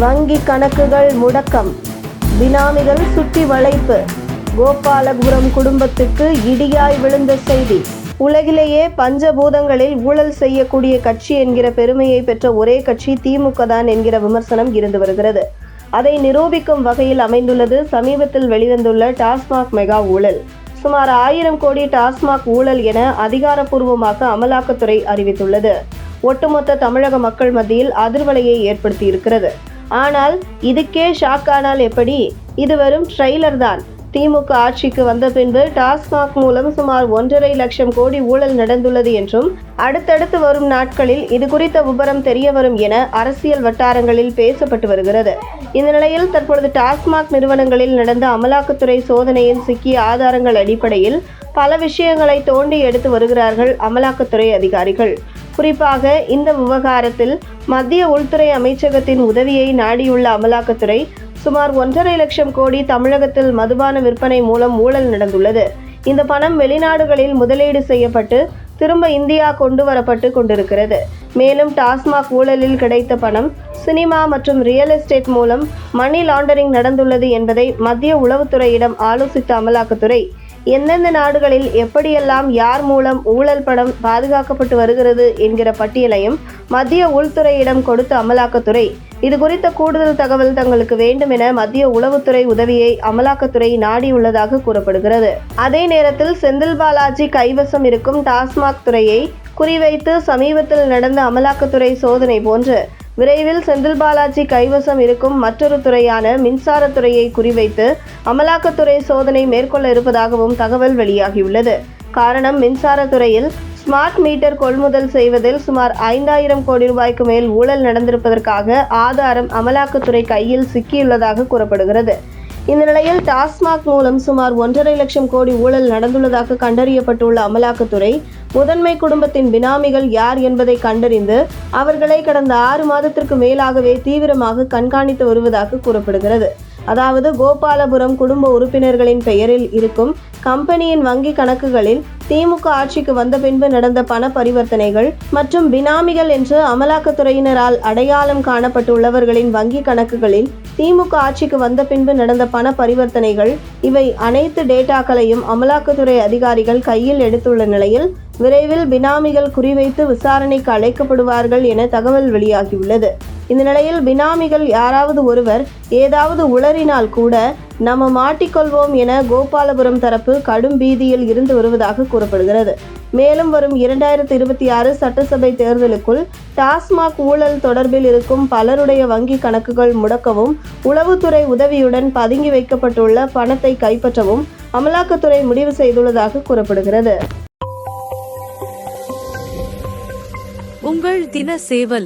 வங்கி கணக்குகள் முடக்கம். பினாமிகள் சுற்றி வளைப்பு. கோபாலபுரம் குடும்பத்துக்கு இடியாய் விழுந்த செய்தி. உலகிலேயே பஞ்சபூதங்களில் ஊழல் செய்யக்கூடிய கட்சி என்கிற பெருமையை பெற்ற ஒரே கட்சி திமுக தான் என்கிற விமர்சனம் இருந்து வருகிறது. அதை நிரூபிக்கும் வகையில் அமைந்துள்ளது சமீபத்தில் வெளிவந்துள்ள டாஸ்மாக் மெகா ஊழல். சுமார் ஆயிரம் கோடி டாஸ்மாக் ஊழல் என அதிகாரப்பூர்வமாக அமலாக்கத்துறை அறிவித்துள்ளது. ஒட்டுமொத்த தமிழக மக்கள் மத்தியில் அதிர்வலையை ஏற்படுத்தியிருக்கிறது. ஆனால் இதுக்கே ஷாக் ஆனால் எப்படி? இது வெறும் ட்ரெய்லர் தான். திமுக ஆட்சிக்கு வந்த பின்பு டாஸ்மாக் மூலம் சுமார் ஒன்றரை லட்சம் கோடி ஊழல் நடந்துள்ளது என்றும் அடுத்தடுத்து வரும் நாட்களில் இது குறித்த விபரம் தெரிய வரும் என அரசியல் வட்டாரங்களில் பேசப்பட்டு வருகிறது. இந்த நிலையில் தற்பொழுது டாஸ்மாக் நிறுவனங்களில் நடந்த அமலாக்கத்துறை சோதனையில் சிக்கிய ஆதாரங்கள் அடிப்படையில் பல விஷயங்களை தோண்டி எடுத்து வருகிறார்கள் அமலாக்கத்துறை அதிகாரிகள். குறிப்பாக இந்த விவகாரத்தில் மத்திய உள்துறை அமைச்சகத்தின் உதவியை நாடியுள்ள அமலாக்கத்துறை சுமார் ஒன்றரை லட்சம் கோடி தமிழகத்தில் மதுபான விற்பனை மூலம் ஊழல் நடந்துள்ளது. இந்த பணம் வெளிநாடுகளில் முதலீடு செய்யப்பட்டு திரும்ப இந்தியா கொண்டு வரப்பட்டு கொண்டிருக்கிறது. மேலும் டாஸ்மாக் ஊழலில் கிடைத்த பணம் சினிமா மற்றும் ரியல் எஸ்டேட் மூலம் மணி லாண்டரிங் நடந்துள்ளது என்பதை மத்திய உளவுத்துறையிடம் ஆலோசித்த அமலாக்கத்துறை எந்தெந்த நாடுகளில் எப்படியெல்லாம் யார் மூலம் ஊழல் படம் பாதுகாக்கப்பட்டு வருகிறது என்கிற பட்டியலையும் மத்திய உள்துறையிடம் கொடுத்த அமலாக்கத்துறை. இது குறித்த கூடுதல் தகவல் தங்களுக்கு வேண்டும் என மத்திய உளவுத்துறை உதவியை அமலாக்கத்துறை நாடியுள்ளதாக கூறப்படுகிறது. அதே நேரத்தில் செந்தில் பாலாஜி கைவசம் இருக்கும் டாஸ்மாக் துறையை குறிவைத்து சமீபத்தில் நடந்த அமலாக்கத்துறை சோதனை போன்று விரைவில் செந்தில் பாலாஜி கைவசம் இருக்கும் மற்றொரு துறையான மின்சாரத்துறையை குறிவைத்து அமலாக்கத்துறை சோதனை மேற்கொள்ள இருப்பதாகவும் தகவல் வெளியாகியுள்ளது. காரணம் மின்சாரத்துறையில் ஸ்மார்ட் மீட்டர் கொள்முதல் செய்வதில் சுமார் ஐந்தாயிரம் கோடி ரூபாய்க்கு மேல் ஊழல் நடந்திருப்பதற்காக ஆதாரம் அமலாக்கத்துறை கையில் சிக்கியுள்ளதாக கூறப்படுகிறது. இந்த நிலையில் டாஸ்மாக் மூலம் சுமார் ஒன்றரை லட்சம் கோடி ஊழல் நடந்துள்ளதாக கண்டறியப்பட்டுள்ள அமலாக்கத்துறை முதன்மை குடும்பத்தின் பினாமிகள் யார் என்பதை கண்டறிந்து அவர்களை கடந்த ஆறு மாதத்திற்கு மேலாகவே தீவிரமாக கண்காணித்து வருவதாக கூறப்படுகிறது. அதாவது கோபாலபுரம் குடும்ப உறுப்பினர்களின் பெயரில் இருக்கும் கம்பெனியின் வங்கி கணக்குகளில் திமுக ஆட்சிக்கு வந்த பின்பு நடந்த பண பரிவர்த்தனைகள் மற்றும் பினாமிகள் என்று அமலாக்கத்துறையினரால் அடையாளம் காணப்பட்டுள்ளவர்களின் வங்கி கணக்குகளில் திமுக ஆட்சிக்கு வந்த பின்பு நடந்த பண பரிவர்த்தனைகள் இவை அனைத்து டேட்டாக்களையும் அமலாக்கத்துறை அதிகாரிகள் கையில் எடுத்துள்ள நிலையில் விரைவில் பினாமிகள் குறிவைத்து விசாரணைக்கு அழைக்கப்படுவார்கள் என தகவல் வெளியாகியுள்ளது. இந்த நிலையில் பினாமிகள் யாராவது ஒருவர் ஏதாவது உளறினால் கூட நம்ம மாட்டிக்கொள்வோம் என கோபாலபுரம் தரப்பு கடும் பீதியில் இருந்து வருவதாக கூறப்படுகிறது. மேலும் வரும் இரண்டாயிரத்தி இருபத்தி ஆறு சட்டசபை தேர்தலுக்குள் டாஸ்மாக் ஊழல் தொடர்பில் இருக்கும் பலருடைய வங்கி கணக்குகள் முடக்கவும் உளவுத்துறை உதவியுடன் பதுங்கி வைக்கப்பட்டுள்ள பணத்தை கைப்பற்றவும் அமலாக்கத்துறை முடிவு செய்துள்ளதாக கூறப்படுகிறது. உங்கள் தின சேவல்.